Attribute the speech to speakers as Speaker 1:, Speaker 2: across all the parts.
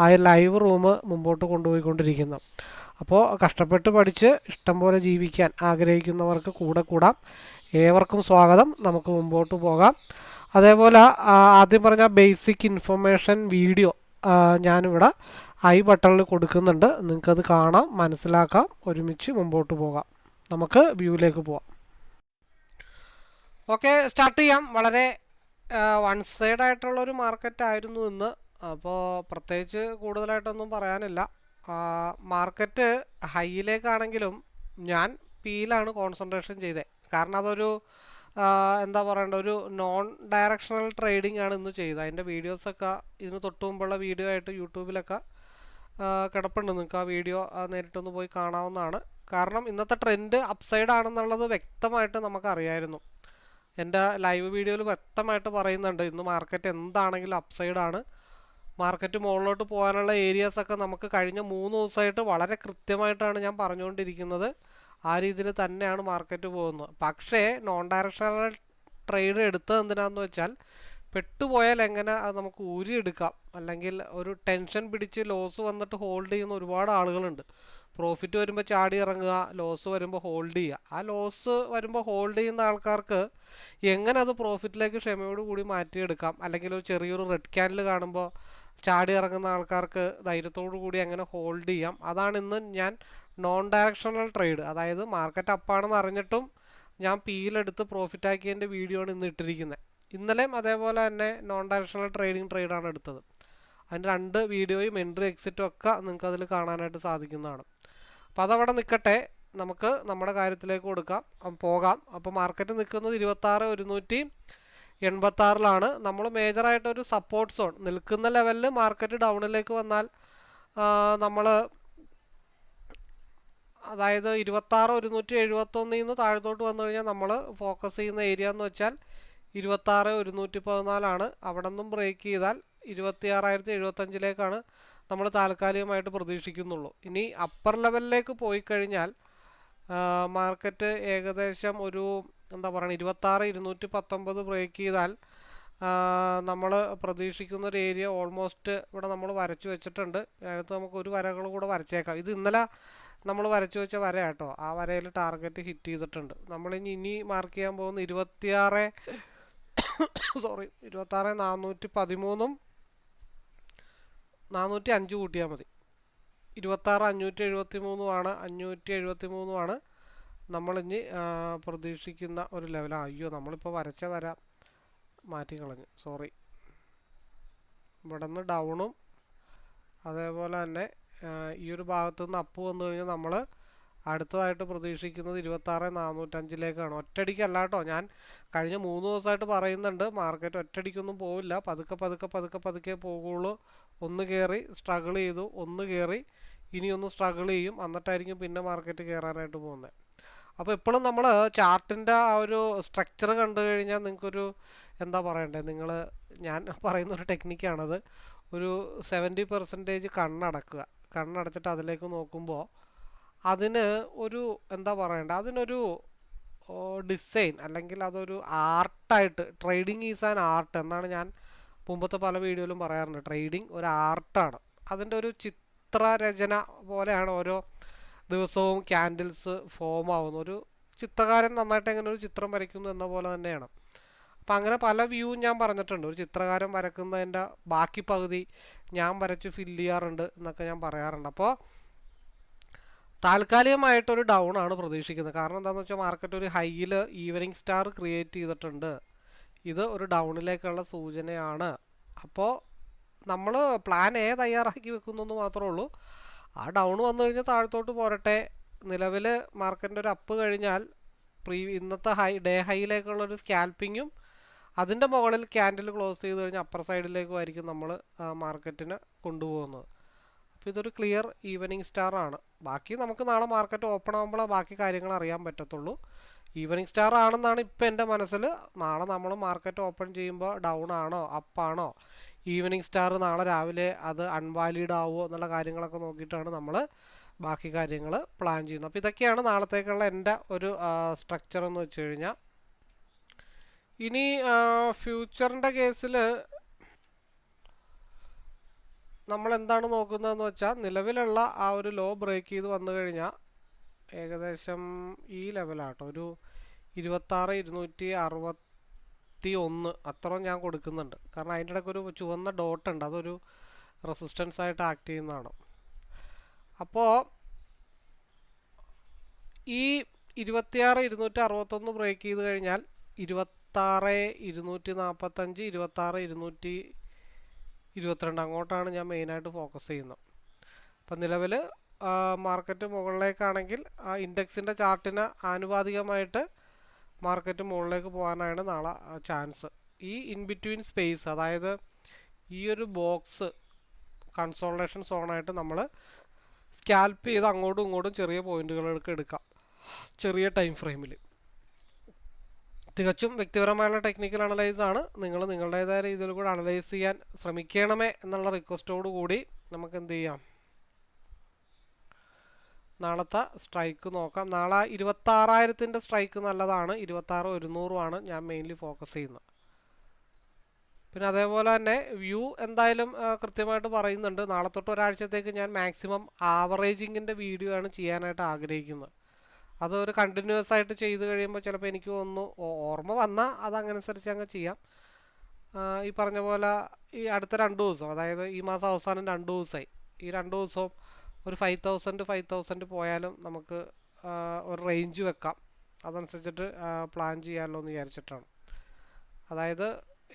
Speaker 1: ആ live room മുമ്പോട്ട് കൊണ്ടുപോയിക്കൊണ്ടിരിക്കുന്നു. അപ്പോൾ കഷ്ടപ്പെട്ട് പഠിച്ച് ഇഷ്ടം പോലെ ജീവിക്കാൻ ആഗ്രഹിക്കുന്നവർക്ക് കൂടെ കൂടാം. ഏവർക്കും സ്വാഗതം. നമുക്ക് മുമ്പോട്ട് പോകാം. അതേപോലെ ആദ്യം പറഞ്ഞ ബേസിക് ഇൻഫർമേഷൻ വീഡിയോ ഞാനിവിടെ ഐ ബട്ടണിൽ കൊടുക്കുന്നുണ്ട്. നിങ്ങൾക്കത് കാണാം മനസ്സിലാക്കാം. ഒരുമിച്ച് മുമ്പോട്ട് പോകാം. നമുക്ക് വ്യൂവിലേക്ക് പോവാം. ഓക്കെ സ്റ്റാർട്ട് ചെയ്യാം. വളരെ വൺ സൈഡ് ആയിട്ടുള്ള ഒരു മാർക്കറ്റ് ആയിരുന്നു ഇന്ന്. അപ്പോൾ പ്രത്യേകിച്ച് കൂടുതലായിട്ടൊന്നും പറയാനില്ല. മാർക്കറ്റ് ഹൈയിലേക്കാണെങ്കിലും ഞാൻ പിയിലാണ് കോൺസെൻട്രേഷൻ ചെയ്തത് കാരണം അതൊരു എന്താ പറയണ്ട ഒരു നോൺ ഡയറക്ഷണൽ ട്രേഡിംഗ് ആണ് ഇന്ന് ചെയ്തത്. അതിന്റെ വീഡിയോസൊക്കെ ഇതിന് തൊട്ട് മുമ്പുള്ള വീഡിയോ ആയിട്ട് യൂട്യൂബിലൊക്കെ കിടപ്പുണ്ട്. നിങ്ങൾക്ക് ആ വീഡിയോ നേരിട്ടൊന്ന് പോയി കാണാവുന്നതാണ്. കാരണം ഇന്നത്തെ ട്രെൻഡ് അപ്സൈഡ് ആണെന്നുള്ളത് വ്യക്തമായിട്ട് നമുക്കറിയായിരുന്നു. എന്റെ ലൈവ് വീഡിയോയിൽ വ്യക്തമായിട്ട് പറയുന്നുണ്ട്. ഇന്ന് മാർക്കറ്റ് എന്താണെങ്കിലും അപ്സൈഡ് ആണ്. മാർക്കറ്റ് മുകളിലോട്ട് പോകാനുള്ള ഏരിയാസ് ഒക്കെ നമുക്ക് കഴിഞ്ഞ മൂന്ന് ദിവസമായിട്ട് വളരെ കൃത്യമായിട്ടാണ് ഞാൻ പറഞ്ഞുകൊണ്ടിരിക്കുന്നത്. ആ രീതിയിൽ തന്നെയാണ് മാർക്കറ്റ് പോകുന്നത്. പക്ഷേ നോൺ ഡയറക്ഷണൽ ട്രേഡ് എടുത്തത് എന്തിനാന്ന് വെച്ചാൽ പെട്ടുപോയാൽ എങ്ങനെ അത് നമുക്ക് ഊരിയെടുക്കാം? അല്ലെങ്കിൽ ഒരു ടെൻഷൻ പിടിച്ച് ലോസ് വന്നിട്ട് ഹോൾഡ് ചെയ്യുന്ന ഒരുപാട് ആളുകളുണ്ട്. പ്രോഫിറ്റ് വരുമ്പോൾ ചാടി ഇറങ്ങുക ലോസ് വരുമ്പോൾ ഹോൾഡ് ചെയ്യുക. ആ ലോസ് വരുമ്പോൾ ഹോൾഡ് ചെയ്യുന്ന ആൾക്കാർക്ക് എങ്ങനെ അത് പ്രോഫിറ്റിലേക്ക് ക്ഷമയോട് കൂടി മാറ്റിയെടുക്കാം? അല്ലെങ്കിൽ ഒരു ചെറിയൊരു റെഡ് ക്യാൻഡിൽ കാണുമ്പോൾ ചാടി ഇറങ്ങുന്ന ആൾക്കാർക്ക് ധൈര്യത്തോടു കൂടി അങ്ങനെ ഹോൾഡ് ചെയ്യാം. അതാണ് ഇന്ന് ഞാൻ നോൺ ഡയറക്ഷണൽ ട്രേഡ് അതായത് മാർക്കറ്റ് അപ്പാണെന്ന് അറിഞ്ഞിട്ടും ഞാൻ പീലെടുത്ത് പ്രോഫിറ്റ് ആക്കിയതിന്റെ വീഡിയോ ആണ് ഇന്ന് ഇട്ടിരിക്കുന്നത് ഇന്നലെയും അതേപോലെ തന്നെ നോൺ ഡയറക്ഷണൽ ട്രേഡിംഗ് ട്രേഡാണ് എടുത്തത്. അതിന്റെ രണ്ട് വീഡിയോയും എൻട്രി എക്സിറ്റും ഒക്കെ നിങ്ങൾക്ക് അതിൽ കാണാനായിട്ട് സാധിക്കുന്നതാണ്. അപ്പോൾ അതവിടെ നിൽക്കട്ടെ നമുക്ക് നമ്മുടെ കാര്യത്തിലേക്ക് കൊടുക്കാം. പോകാം. അപ്പോൾ മാർക്കറ്റ് നിൽക്കുന്നത് ഇരുപത്താറ് ഒരുന്നൂറ്റി എൺപത്താറിലാണ്. നമ്മൾ മേജറായിട്ടൊരു സപ്പോർട്ട് സോൺ നിൽക്കുന്ന ലെവലിൽ മാർക്കറ്റ് ഡൗണിലേക്ക് വന്നാൽ നമ്മൾ അതായത് ഇരുപത്താറ് ഒരുന്നൂറ്റി എഴുപത്തൊന്നിൽ നിന്ന് താഴത്തോട്ട് വന്നു കഴിഞ്ഞാൽ നമ്മൾ ഫോക്കസ് ചെയ്യുന്ന ഏരിയ എന്ന് വെച്ചാൽ ഇരുപത്താറ് ഒരുന്നൂറ്റി പതിനാലാണ്. അവിടെ നിന്നും ബ്രേക്ക് ചെയ്താൽ ഇരുപത്തി ആറായിരത്തി എഴുപത്തഞ്ചിലേക്കാണ് നമ്മൾ താൽക്കാലികമായിട്ട് പ്രതീക്ഷിക്കുന്നുള്ളൂ. ഇനി അപ്പർ ലെവലിലേക്ക് പോയി കഴിഞ്ഞാൽ മാർക്കറ്റ് ഏകദേശം ഒരു എന്താ പറയുക ഇരുപത്താറ് ഇരുന്നൂറ്റി പത്തൊമ്പത് ബ്രേക്ക് ചെയ്താൽ നമ്മൾ പ്രതീക്ഷിക്കുന്ന ഒരു ഏരിയ ഓൾമോസ്റ്റ് ഇവിടെ നമ്മൾ വരച്ചു വെച്ചിട്ടുണ്ട്. അതിനകത്ത് നമുക്ക് ഒരു വരകൾ കൂടെ വരച്ചേക്കാം. ഇത് ഇന്നലെ നമ്മൾ വരച്ചു വെച്ച വര കേട്ടോ ആ വരയിൽ ടാർഗറ്റ് ഹിറ്റ് ചെയ്തിട്ടുണ്ട്. നമ്മളിനി ഇനി മാർക്ക് ചെയ്യാൻ പോകുന്ന ഇരുപത്തിയാറ് സോറി ഇരുപത്താറ് നാനൂറ്റി പതിമൂന്നും നാനൂറ്റി അഞ്ച് കൂട്ടിയാൽ മതി. ഇരുപത്താറ് അഞ്ഞൂറ്റി എഴുപത്തി മൂന്നുമാണ് അഞ്ഞൂറ്റി എഴുപത്തി മൂന്നുമാണ് നമ്മളിനി ഇനി പ്രതീക്ഷിക്കുന്ന ഒരു ലെവൽ അയ്യോ നമ്മളിപ്പോൾ വരച്ച വര. മാറ്റിക്കളഞ്ഞു സോറി. ഇവിടെ നിന്ന് ഡൗണും അതേപോലെ തന്നെ ഈ ഒരു ഭാഗത്തു നിന്ന് അപ്പ് വന്നു കഴിഞ്ഞാൽ നമ്മൾ അടുത്തതായിട്ട് പ്രതീക്ഷിക്കുന്നത് ഇരുപത്താറ് നാനൂറ്റഞ്ചിലേക്കാണ്. ഒറ്റയടിക്കല്ല കേട്ടോ ഞാൻ കഴിഞ്ഞ മൂന്ന് ദിവസമായിട്ട് പറയുന്നുണ്ട് മാർക്കറ്റ് ഒറ്റടിക്കൊന്നും പോവില്ല. പതുക്കെ പതുക്കെ പതുക്കെ പതുക്കെ പോകുള്ളൂ ഒന്ന് കയറി സ്ട്രഗിൾ ചെയ്തു. ഒന്ന് കയറി ഇനിയൊന്ന് സ്ട്രഗിൾ ചെയ്യും. എന്നിട്ടായിരിക്കും പിന്നെ മാർക്കറ്റ് കയറാനായിട്ട് പോകുന്നത്. അപ്പോൾ എപ്പോഴും നമ്മൾ ചാർട്ടിന്റെ ആ ഒരു സ്ട്രക്ചർ കണ്ടു കഴിഞ്ഞാൽ നിങ്ങൾക്കൊരു എന്താ പറയണ്ടേ നിങ്ങൾ ഞാൻ പറയുന്ന ഒരു ടെക്നിക്കാണത് ഒരു സെവന്റി പെർസെന്റേജ് കണ്ണടക്കുക. കണ്ണടച്ചിട്ട് അതിലേക്ക് നോക്കുമ്പോൾ അതിന് ഒരു എന്താ പറയണ്ടേ അതിനൊരു ഡിസൈൻ അല്ലെങ്കിൽ അതൊരു ആർട്ടായിട്ട് ട്രേഡിങ് ഈസ് ആൻ ആർട്ട് എന്നാണ് ഞാൻ മുമ്പത്തെ പല വീഡിയോയിലും പറയാറുണ്ട്. ട്രേഡിങ് ഒരു ആർട്ടാണ് അതിന്റെ ഒരു ചിത്രരചന പോലെയാണ് ഓരോ ദിവസവും ക്യാൻഡിൽസ് ഫോം ആവുന്ന ഒരു ചിത്രകാരൻ നന്നായിട്ട് എങ്ങനെ ഒരു ചിത്രം വരയ്ക്കുന്നു എന്ന പോലെ തന്നെയാണ്. അപ്പം അങ്ങനെ പല വ്യൂവും ഞാൻ പറഞ്ഞിട്ടുണ്ട്. ഒരു ചിത്രകാരൻ വരക്കുന്നതിന്റെ ബാക്കി പകുതി ഞാൻ വരച്ച് ഫില്ല് ചെയ്യാറുണ്ട് എന്നൊക്കെ ഞാൻ പറയാറുണ്ട്. അപ്പോൾ താൽക്കാലികമായിട്ടൊരു ഡൗൺ ആണ് പ്രതീക്ഷിക്കുന്നത്. കാരണം എന്താണെന്ന് വെച്ചാൽ മാർക്കറ്റ് ഒരു ഹൈയിൽ ഈവനിങ് സ്റ്റാർ ക്രിയേറ്റ് ചെയ്തിട്ടുണ്ട്. ഇത് ഒരു ഡൗണിലേക്കുള്ള സൂചനയാണ്. അപ്പോൾ നമ്മൾ പ്ലാൻ എ തയ്യാറാക്കി വെക്കുന്നു മാത്രമേ ഉള്ളൂ. ആ ഡൗൺ വന്നു കഴിഞ്ഞാൽ താഴത്തോട്ട് പോരട്ടെ. നിലവിൽ മാർക്കറ്റിന്റെ ഒരു അപ്പ് കഴിഞ്ഞാൽ പ്രീ ഇന്നത്തെ ഹൈ ഡേ ഹൈയിലേക്കുള്ള ഒരു സ്കാൽപ്പിങ്ങും അതിന്റെ മുകളിൽ ക്യാൻഡിൽ ക്ലോസ് ചെയ്ത് കഴിഞ്ഞാൽ അപ്പർ സൈഡിലേക്കും ആയിരിക്കും നമ്മൾ മാർക്കറ്റിന് കൊണ്ടുപോകുന്നത്. അപ്പോൾ ഇതൊരു ക്ലിയർ ഈവനിങ് സ്റ്റാർ ആണ്. ബാക്കി നമുക്ക് നാളെ മാർക്കറ്റ് ഓപ്പൺ ആകുമ്പോൾ ബാക്കി കാര്യങ്ങൾ അറിയാൻ പറ്റത്തുള്ളൂ. ഈവനിങ് സ്റ്റാർ ആണെന്നാണ് ഇപ്പോൾ എന്റെ മനസ്സിൽ നാളെ നമ്മൾ മാർക്കറ്റ് ഓപ്പൺ ചെയ്യുമ്പോൾ ഡൗൺ ആണോ അപ്പാണോ ഈവനിങ് സ്റ്റാർ നാളെ രാവിലെ അത് അൺവാലിഡ് ആവുമോ എന്നുള്ള കാര്യങ്ങളൊക്കെ നോക്കിയിട്ടാണ് നമ്മൾ ബാക്കി കാര്യങ്ങൾ പ്ലാൻ ചെയ്യുന്നത്. അപ്പോൾ ഇതൊക്കെയാണ് നാളത്തേക്കുള്ള എന്റെ ഒരു സ്ട്രക്ചർ എന്ന് വെച്ച് കഴിഞ്ഞാൽ ഇനി ഫ്യൂച്ചറിന്റെ കേസിൽ നമ്മൾ എന്താണ് നോക്കുന്നതെന്ന് വെച്ചാൽ നിലവിലുള്ള ആ ഒരു ലോ ബ്രേക്ക് ചെയ്ത് വന്നു കഴിഞ്ഞാൽ ഏകദേശം ഈ ലെവലാട്ടോ ഒരു ഇരുപത്താറ് ഇരുന്നൂറ്റി അറുപത്തി ഒന്ന് അത്ര ഞാൻ കൊടുക്കുന്നുണ്ട്. കാരണം അതിന്റെ ഇടയ്ക്ക് ഒരു ചുവന്ന ഡോട്ട് ഉണ്ട്. അതൊരു റെസിസ്റ്റൻസ് ആയിട്ട് ആക്ട് ചെയ്യുന്നതാണ്. അപ്പോൾ ഈ ഇരുപത്തിയാറ് ഇരുന്നൂറ്റി അറുപത്തൊന്ന് ബ്രേക്ക് ചെയ്ത് കഴിഞ്ഞാൽ ഇരുപത്താറ് ഇരുന്നൂറ്റി നാൽപ്പത്തഞ്ച് ഇരുപത്താറ് ഇരുന്നൂറ്റി ഇരുപത്തിരണ്ട് അങ്ങോട്ടാണ് ഞാൻ മെയിനായിട്ട് ഫോക്കസ് ചെയ്യുന്നത്. അപ്പം നിലവിൽ മാർക്കറ്റ് മുകളിലേക്കാണെങ്കിൽ ആ ഇൻഡെക്സിന്റെ ചാർട്ടിന് ആനുപാതികമായിട്ട് മാർക്കറ്റ് മുകളിലേക്ക് പോകാനാണ് നാളെ ചാൻസ്. ഈ ഇൻ ബിറ്റ്വീൻ സ്പേസ് അതായത് ഈ ഒരു ബോക്സ് കൺസോൾട്ടേഷൻ സോണായിട്ട് നമ്മൾ സ്കാൽപ്പ് ചെയ്ത് അങ്ങോട്ടും ഇങ്ങോട്ടും ചെറിയ പോയിന്റുകളൊക്കെ എടുക്കാം. ചെറിയ ടൈം ഫ്രെയിമിൽ. തികച്ചും വ്യക്തിപരമായുള്ള ടെക്നിക്കൽ അനലൈസ് ആണ്. നിങ്ങൾ നിങ്ങളുടേതായ രീതിയിൽ കൂടെ അനലൈസ് ചെയ്യാൻ ശ്രമിക്കണമേ എന്നുള്ള റിക്വസ്റ്റോട് കൂടി നമുക്ക് എന്ത് ചെയ്യാം? നാളത്തെ സ്ട്രൈക്ക് നോക്കാം. നാളെ ഇരുപത്താറായിരത്തിന്റെ സ്ട്രൈക്ക് നല്ലതാണ്. ഇരുപത്താറ് ഒരുന്നൂറുമാണ് ഞാൻ മെയിൻലി ഫോക്കസ് ചെയ്യുന്നത്. പിന്നെ അതേപോലെ തന്നെ വ്യൂ എന്തായാലും കൃത്യമായിട്ട് പറയുന്നുണ്ട്. നാളെ തൊട്ട് ഒരാഴ്ചത്തേക്ക് ഞാൻ മാക്സിമം ആവറേജിങ്ങിന്റെ വീഡിയോ ആണ് ചെയ്യാനായിട്ട് ആഗ്രഹിക്കുന്നത്. അതൊരു കണ്ടിന്യൂസ് ആയിട്ട് ചെയ്ത് കഴിയുമ്പോൾ ചിലപ്പോൾ എനിക്ക് ഒന്ന് ഓർമ്മ വന്നാൽ അതങ്ങനുസരിച്ച് അങ്ങ് ചെയ്യാം. ഈ പറഞ്ഞ പോലെ ഈ അടുത്ത രണ്ട് ദിവസം അതായത് ഈ മാസം അവസാനം രണ്ട് ദിവസമായി. ഈ രണ്ട് ദിവസവും ഒരു ഫൈവ് തൗസൻഡ് ഫൈവ് തൗസൻഡ് പോയാലും നമുക്ക് ഒരു റേഞ്ച് വെക്കാം. അതനുസരിച്ചിട്ട് പ്ലാൻ ചെയ്യാമല്ലോ എന്ന് വിചാരിച്ചിട്ടാണ്. അതായത്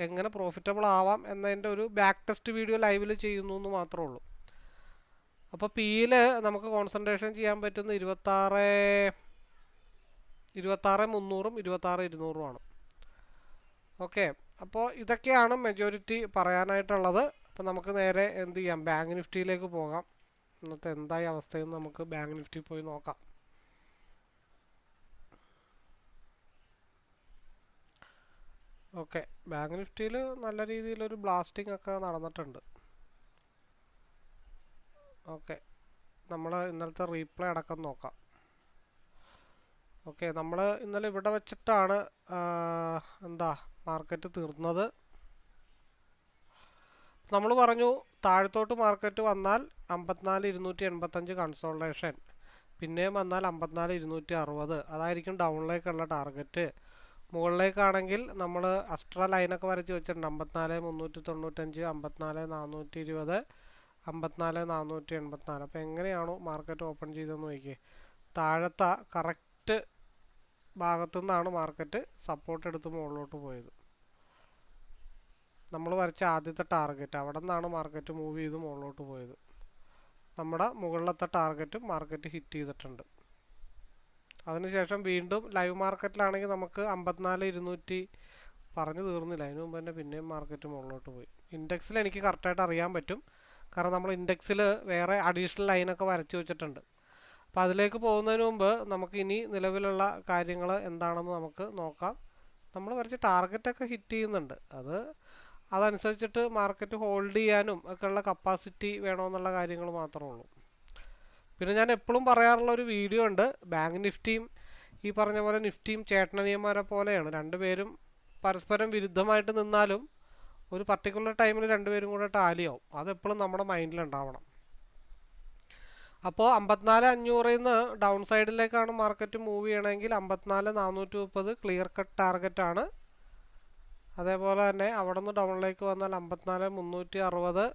Speaker 1: എങ്ങനെ പ്രോഫിറ്റബിൾ ആവാം എന്നതിന്റെ ഒരു ബാക്ക് ടെസ്റ്റ് വീഡിയോ ലൈവിൽ ചെയ്യുന്നു എന്ന് മാത്രമേ ഉള്ളൂ. അപ്പോൾ പിയിൽ നമുക്ക് കോൺസെൻട്രേഷൻ ചെയ്യാൻ പറ്റുന്ന ഇരുപത്താറ് ഇരുപത്താറ് മുന്നൂറും ഇരുപത്താറ് ഇരുന്നൂറുമാണ് ഓക്കെ അപ്പോൾ ഇതൊക്കെയാണ് മെജോറിറ്റി പറയാനായിട്ടുള്ളത്. അപ്പോൾ നമുക്ക് നേരെ എന്ത് ചെയ്യാം? ബാങ്ക് നിഫ്റ്റിയിലേക്ക് പോകാം. ഇന്നത്തെ എന്തായ അവസ്ഥയെന്ന് നമുക്ക് ബാങ്ക് നിഫ്റ്റി പോയി നോക്കാം. ഓക്കെ ബാങ്ക് നിഫ്റ്റിയിൽ നല്ല രീതിയിലൊരു ബ്ലാസ്റ്റിംഗ് ഒക്കെ നടന്നിട്ടുണ്ട്. ഓക്കെ നമ്മൾ ഇന്നലത്തെ റീപ്ലേ അടക്കം നോക്കാം. ഓക്കെ നമ്മൾ ഇന്നലെ ഇവിടെ വെച്ചിട്ടാണ് എന്താ മാർക്കറ്റ് തീർന്നത്. നമ്മൾ പറഞ്ഞു താഴത്തോട്ട് മാർക്കറ്റ് വന്നാൽ അമ്പത്തിനാല് ഇരുന്നൂറ്റി എൺപത്തഞ്ച് കൺസോൾട്ടേഷൻ പിന്നെയും വന്നാൽ അമ്പത്തിനാല് ഇരുന്നൂറ്റി അറുപത്. അതായിരിക്കും ഡൗണിലേക്കുള്ള ടാർഗറ്റ് മുകളിലേക്കാണെങ്കിൽ നമ്മൾ അസ്ട്ര ലൈനൊക്കെ വരച്ച് വെച്ചിട്ടുണ്ട്. അമ്പത്തിനാല് മുന്നൂറ്റി തൊണ്ണൂറ്റഞ്ച് അമ്പത്തിനാല് നാനൂറ്റി ഇരുപത് അമ്പത്തിനാല് നാനൂറ്റി എൺപത്തിനാല്. അപ്പോൾ എങ്ങനെയാണോ മാർക്കറ്റ് ഓപ്പൺ ചെയ്തതെന്ന് നോക്കിയേ. താഴത്തെ കറക്റ്റ് ഭാഗത്തു നിന്നാണ് മാർക്കറ്റ് സപ്പോർട്ട് എടുത്ത് മുകളിലോട്ട് പോയത്. നമ്മൾ വരച്ച ആദ്യത്തെ ടാർഗറ്റ് അവിടെ നിന്നാണ് മാർക്കറ്റ് മൂവ് ചെയ്ത് മുകളിലോട്ട് പോയത്. നമ്മുടെ മുകളിലത്തെ ടാർഗറ്റ് മാർക്കറ്റ് ഹിറ്റ് ചെയ്തിട്ടുണ്ട്. അതിനുശേഷം വീണ്ടും ലൈവ് മാർക്കറ്റിലാണെങ്കിൽ നമുക്ക് അമ്പത്തിനാല് ഇരുന്നൂറ്റി പറഞ്ഞു തീർന്നില്ല. അതിന് മുമ്പ് തന്നെ പിന്നെയും മാർക്കറ്റ് മുകളിലോട്ട് പോയി. ഇൻഡെക്സിൽ എനിക്ക് കറക്റ്റായിട്ട് അറിയാൻ പറ്റും. കാരണം നമ്മൾ ഇൻഡെക്സിൽ വേറെ അഡീഷണൽ ലൈനൊക്കെ വരച്ചു വെച്ചിട്ടുണ്ട്. അപ്പോൾ അതിലേക്ക് പോകുന്നതിന് മുമ്പ് നമുക്ക് ഇനി നിലവിലുള്ള കാര്യങ്ങൾ എന്താണെന്ന് നമുക്ക് നോക്കാം. നമ്മൾ വരച്ച ടാർഗറ്റൊക്കെ ഹിറ്റ് ചെയ്യുന്നുണ്ട്. അത് അതനുസരിച്ചിട്ട് മാർക്കറ്റ് ഹോൾഡ് ചെയ്യാനും ഒക്കെയുള്ള കപ്പാസിറ്റി വേണമെന്നുള്ള കാര്യങ്ങൾ മാത്രമേ ഉള്ളൂ. പിന്നെ ഞാൻ എപ്പോഴും പറയാറുള്ള ഒരു വീഡിയോ ഉണ്ട്. ബാങ്ക് നിഫ്റ്റിയും ഈ പറഞ്ഞ പോലെ നിഫ്റ്റിയും ചേട്ടനിയന്മാരെ പോലെയാണ്. രണ്ടുപേരും പരസ്പരം വിരുദ്ധമായിട്ട് നിന്നാലും ഒരു പർട്ടിക്കുലർ ടൈമിൽ രണ്ടുപേരും കൂടെ ടാലിയാവും അതെപ്പോഴും നമ്മുടെ മൈൻഡിലുണ്ടാവണം അപ്പോൾ അമ്പത്തിനാല് അഞ്ഞൂറിൽ നിന്ന് ഡൗൺ സൈഡിലേക്കാണ് മാർക്കറ്റ് മൂവ് ചെയ്യണമെങ്കിൽ അമ്പത്തിനാല് നാനൂറ്റി മുപ്പത് ക്ലിയർ കട്ട് ടാർഗറ്റാണ് അതേപോലെ തന്നെ അവിടെ നിന്ന് ഡൗണിലേക്ക് വന്നാൽ അമ്പത്തിനാല് മുന്നൂറ്റി അറുപത്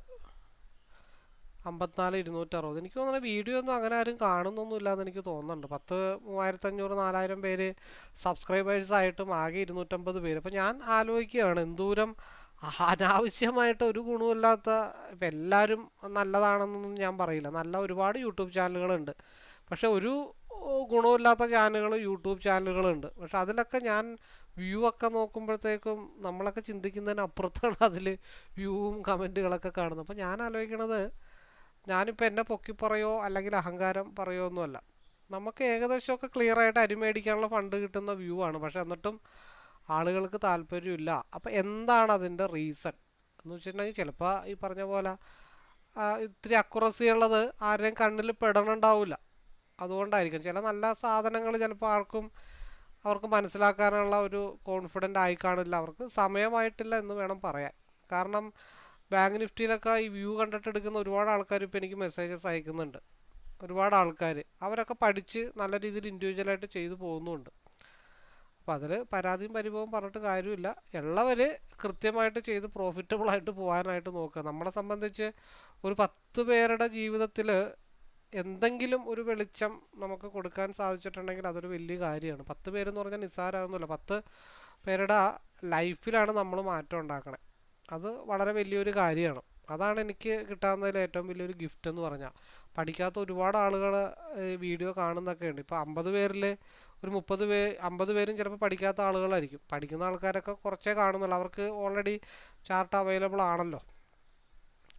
Speaker 1: അമ്പത്തിനാല് ഇരുന്നൂറ്റി അറുപത് എനിക്ക് തോന്നുന്നത് വീഡിയോ ഒന്നും അങ്ങനെ ആരും കാണുന്നൊന്നുമില്ല എന്ന് എനിക്ക് തോന്നുന്നുണ്ട്. പത്ത് മൂവായിരത്തി അഞ്ഞൂറ് നാലായിരം പേര് സബ്സ്ക്രൈബേഴ്സ് ആയിട്ടും ആകെ ഇരുന്നൂറ്റമ്പത് പേര്. അപ്പോൾ ഞാൻ ആലോചിക്കുകയാണ് എന്തൂരം അനാവശ്യമായിട്ട് ഒരു ഗുണമില്ലാത്ത ഇപ്പം എല്ലാവരും നല്ലതാണെന്നൊന്നും ഞാൻ പറയില്ല. നല്ല ഒരുപാട് യൂട്യൂബ് ചാനലുകളുണ്ട്. പക്ഷെ ഒരു ഗുണമില്ലാത്ത ചാനലുകൾ യൂട്യൂബ് ചാനലുകളുണ്ട്. പക്ഷെ അതിലൊക്കെ ഞാൻ വ്യൂ ഒക്കെ നോക്കുമ്പോഴത്തേക്കും നമ്മളൊക്കെ ചിന്തിക്കുന്നതിന് അപ്പുറത്താണ് അതിൽ വ്യൂവും കമന്റുകളൊക്കെ കാണുന്നത്. അപ്പോൾ ഞാൻ ആലോചിക്കണത് ഞാനിപ്പോൾ എന്നെ പൊക്കി പറയോ അല്ലെങ്കിൽ അഹങ്കാരം പറയോ ഒന്നുമല്ല. നമുക്ക് ഏകദേശമൊക്കെ ക്ലിയർ ആയിട്ട് അരി മേടിക്കാനുള്ള ഫണ്ട് കിട്ടുന്ന വ്യൂ ആണ്. പക്ഷെ എന്നിട്ടും ആളുകൾക്ക് താല്പര്യമില്ല. അപ്പോൾ എന്താണ് അതിന്റെ റീസൺ എന്ന് വെച്ചിട്ടുണ്ടെങ്കിൽ ചിലപ്പോൾ ഈ പറഞ്ഞ പോലെ ഇത്തിരി അക്കുറസി ഉള്ളത് ആരുടെയും കണ്ണിൽ പെടണുണ്ടാവില്ല. അതുകൊണ്ടായിരിക്കും. ചില നല്ല സാധനങ്ങൾ ചിലപ്പോൾ ആൾക്കും അവർക്ക് മനസ്സിലാക്കാനുള്ള ഒരു കോൺഫിഡന്റ് ആയി കാണില്ല അവർക്ക് സമയമായിട്ടില്ല എന്ന് വേണം പറയാൻ. കാരണം ബാങ്ക് നിഫ്റ്റിയിലൊക്കെ ഈ വ്യൂ കണ്ടിട്ട് എടുക്കുന്ന ഒരുപാട് ആൾക്കാർ ഇപ്പോൾ എനിക്ക് മെസ്സേജസ് അയക്കുന്നുണ്ട്. ഒരുപാട് ആൾക്കാർ അവരൊക്കെ പഠിച്ച് നല്ല രീതിയിൽ ഇൻഡിവിജ്വലായിട്ട് ചെയ്തു പോകുന്നുമുണ്ട് അപ്പോൾ അതിൽ പരാതിയും പരിഭവം പറഞ്ഞിട്ട് കാര്യമില്ല. ഉള്ളവർ കൃത്യമായിട്ട് ചെയ്ത് പ്രോഫിറ്റബിളായിട്ട് പോകാനായിട്ട് നോക്കുക. നമ്മളെ സംബന്ധിച്ച് ഒരു പത്ത് പേരുടെ ജീവിതത്തിൽ എന്തെങ്കിലും ഒരു വെളിച്ചം നമുക്ക് കൊടുക്കാൻ സാധിച്ചിട്ടുണ്ടെങ്കിൽ അതൊരു വലിയ കാര്യമാണ്. പത്ത് പേരെന്ന് പറഞ്ഞാൽ നിസ്സാരമൊന്നുമില്ല പത്ത് പേരുടെ ലൈഫിലാണ് നമ്മൾ മാറ്റം ഉണ്ടാക്കണേ. അത് വളരെ വലിയൊരു കാര്യമാണ്. അതാണ് എനിക്ക് കിട്ടാവുന്നതിൽ ഏറ്റവും വലിയൊരു ഗിഫ്റ്റ് എന്ന് പറഞ്ഞാൽ. പഠിക്കാത്ത ഒരുപാട് ആളുകൾ വീഡിയോ കാണുന്നൊക്കെ ഉണ്ട്. ഇപ്പോൾ അമ്പത് പേരിൽ ഒരു മുപ്പത് പേ അമ്പത് പേരും ചിലപ്പോൾ പഠിക്കാത്ത ആളുകളായിരിക്കും. പഠിക്കുന്ന ആൾക്കാരൊക്കെ കുറച്ചേ കാണുന്നുള്ളൂ. അവർക്ക് ഓൾറെഡി ചാർട്ട് അവൈലബിൾ ആണല്ലോ.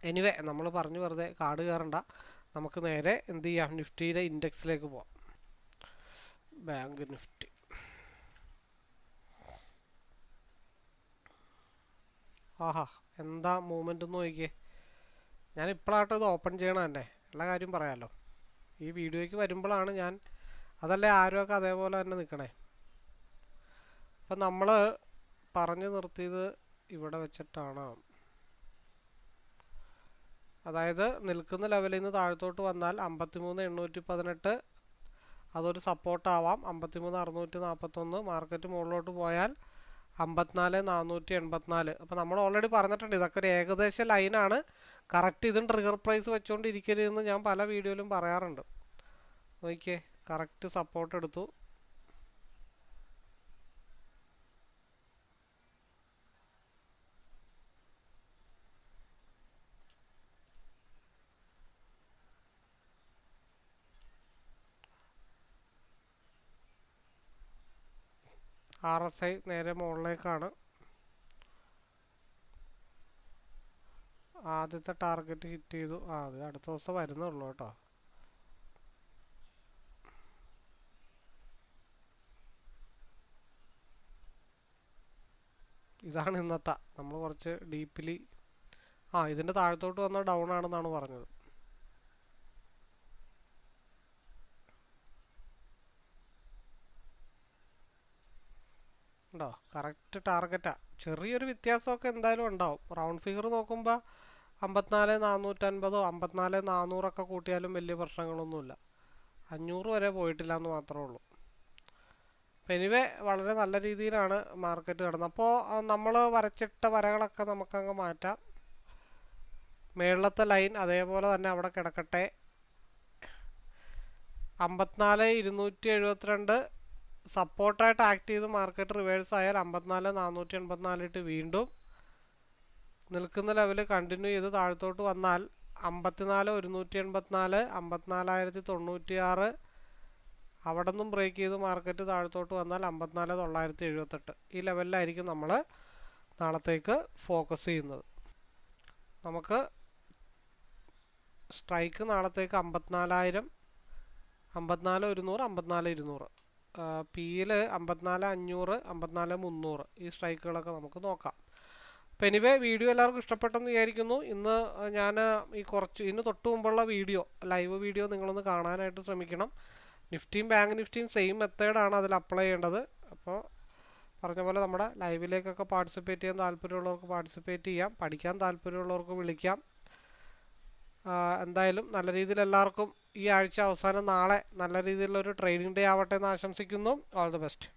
Speaker 1: എനിവേ നമ്മൾ പറഞ്ഞു വെറുതെ കാട് കയറണ്ട. നമുക്ക് നേരെ എന്ത് ചെയ്യാം? നിഫ്റ്റിയുടെ ഇൻഡെക്സിലേക്ക് പോവാം. Bank Nifty. ആഹാ എന്താ മൂവ്മെന്റ് എന്ന് നോക്കിയേ. ഞാൻ ഇപ്പോഴാട്ടോ ഇത് ഓപ്പൺ ചെയ്യണം തന്നെ. ഉള്ള കാര്യം പറയാമല്ലോ ഈ വീഡിയോയ്ക്ക് വരുമ്പോഴാണ് ഞാൻ അതല്ലേ ആരുമൊക്കെ അതേപോലെ തന്നെ നിൽക്കണേ അപ്പം നമ്മൾ പറഞ്ഞു നിർത്തിയത് ഇവിടെ വെച്ചിട്ടാണ്. അതായത് നിൽക്കുന്ന ലെവലിൽ നിന്ന് താഴത്തോട്ട് വന്നാൽ അമ്പത്തിമൂന്ന് എണ്ണൂറ്റി പതിനെട്ട് അതൊരു സപ്പോർട്ടാവാം അമ്പത്തിമൂന്ന് അറുന്നൂറ്റി നാൽപ്പത്തൊന്ന് മാർക്കറ്റ് മുകളിലോട്ട് പോയാൽ അമ്പത്തിനാല് നാനൂറ്റി എൺപത്തിനാല്. അപ്പോൾ നമ്മൾ ഓൾറെഡി പറഞ്ഞിട്ടുണ്ട് ഇതൊക്കെ ഒരു ഏകദേശ ലൈനാണ് കറക്റ്റ് ഇതും ട്രിഗർ പ്രൈസ് വെച്ചുകൊണ്ടിരിക്കരുതെന്ന് ഞാൻ പല വീഡിയോയിലും പറയാറുണ്ട്. നോക്കിയേ കറക്റ്റ് സപ്പോർട്ട് എടുത്തു. ആർ എസ് ഐ നേരെ മുകളിലേക്കാണ്. ആദ്യത്തെ ടാർഗറ്റ് ഹിറ്റ് ചെയ്തു. ആ അത് അടുത്ത ദിവസം വരുന്നുള്ളൂ കേട്ടോ. ഇതാണ് ഇന്നത്തെ. നമ്മൾ കുറച്ച് ഡീപ്പിലി ആ ഇതിന്റെ താഴത്തോട്ട് വന്ന ഡൗൺ ആണെന്നാണ് പറഞ്ഞത്. ഉണ്ടോ? കറക്റ്റ് ടാർഗറ്റാണ് ചെറിയൊരു വ്യത്യാസമൊക്കെ എന്തായാലും ഉണ്ടാവും. റൗണ്ട് ഫിഗർ നോക്കുമ്പോൾ അമ്പത്തിനാല് നാനൂറ്റൻപതോ അമ്പത്തിനാല് നാനൂറൊക്കെ കൂട്ടിയാലും വലിയ പ്രശ്നങ്ങളൊന്നുമില്ല. അഞ്ഞൂറ് വരെ പോയിട്ടില്ല എന്ന് മാത്രമേ ഉള്ളൂ. അപ്പം എനിവേ വളരെ നല്ല രീതിയിലാണ് മാർക്കറ്റ് കിടന്നത് അപ്പോൾ നമ്മൾ വരച്ചിട്ട വരകളൊക്കെ നമുക്കങ്ങ് മാറ്റാം. മേളത്തെ ലൈൻ അതേപോലെ തന്നെ അവിടെ കിടക്കട്ടെ. അമ്പത്തിനാല് ഇരുന്നൂറ്റി എഴുപത്തിരണ്ട് സപ്പോർട്ടായിട്ട് ആക്ട് ചെയ്ത് മാർക്കറ്റ് റിവേഴ്സ് ആയാൽ അമ്പത്തിനാല് നാനൂറ്റി എൺപത്തിനാലിട്ട് വീണ്ടും നിൽക്കുന്ന ലെവൽ കണ്ടിന്യൂ ചെയ്ത് താഴത്തോട്ട് വന്നാൽ അമ്പത്തിനാല് ഒരുന്നൂറ്റി എൺപത്തിനാല് അമ്പത്തിനാലായിരത്തി തൊണ്ണൂറ്റി ആറ് അവിടെ നിന്നും ബ്രേക്ക് ചെയ്ത് മാർക്കറ്റ് താഴത്തോട്ട് വന്നാൽ അമ്പത്തിനാല് തൊള്ളായിരത്തി എഴുപത്തെട്ട്. ഈ ലെവലിലായിരിക്കും നമ്മൾ നാളത്തേക്ക് ഫോക്കസ് ചെയ്യുന്നത്. നമുക്ക് സ്ട്രൈക്ക് നാളത്തേക്ക് അമ്പത്തിനാലായിരം അമ്പത്തിനാല് ഒരുന്നൂറ് അമ്പത്തിനാല് ഇരുന്നൂറ്. പിയിൽ അമ്പത്തിനാല് അഞ്ഞൂറ് അമ്പത്തിനാല് മുന്നൂറ് ഈ സ്ട്രൈക്കുകളൊക്കെ നമുക്ക് നോക്കാം. അപ്പോൾ എനിവേ വീഡിയോ എല്ലാവർക്കും ഇഷ്ടപ്പെട്ടെന്ന് വിചാരിക്കുന്നു. ഇന്ന് ഞാൻ ഈ കുറച്ച് ഇന്ന് തൊട്ട് മുമ്പുള്ള വീഡിയോ ലൈവ് വീഡിയോ നിങ്ങളൊന്ന് കാണാനായിട്ട് ശ്രമിക്കണം. നിഫ്റ്റിയും ബാങ്ക് നിഫ്റ്റിയും സെയിം മെത്തേഡാണ് അതിൽ അപ്ലൈ ചെയ്യേണ്ടത്. അപ്പോൾ പറഞ്ഞ പോലെ നമ്മുടെ ലൈവിലേക്കൊക്കെ പാർട്ടിസിപ്പേറ്റ് ചെയ്യാൻ താല്പര്യമുള്ളവർക്ക് പാർട്ടിസിപ്പേറ്റ് ചെയ്യാം. പഠിക്കാൻ താല്പര്യമുള്ളവർക്ക് വിളിക്കാം. എന്തായാലും നല്ല രീതിയിൽ എല്ലാവർക്കും ഈ ആഴ്ച അവസാനം നാളെ നല്ല രീതിയിലുള്ള ഒരു ട്രേഡിംഗ് ഡേ ആവട്ടെ എന്ന് ആശംസിക്കുന്നു. All the best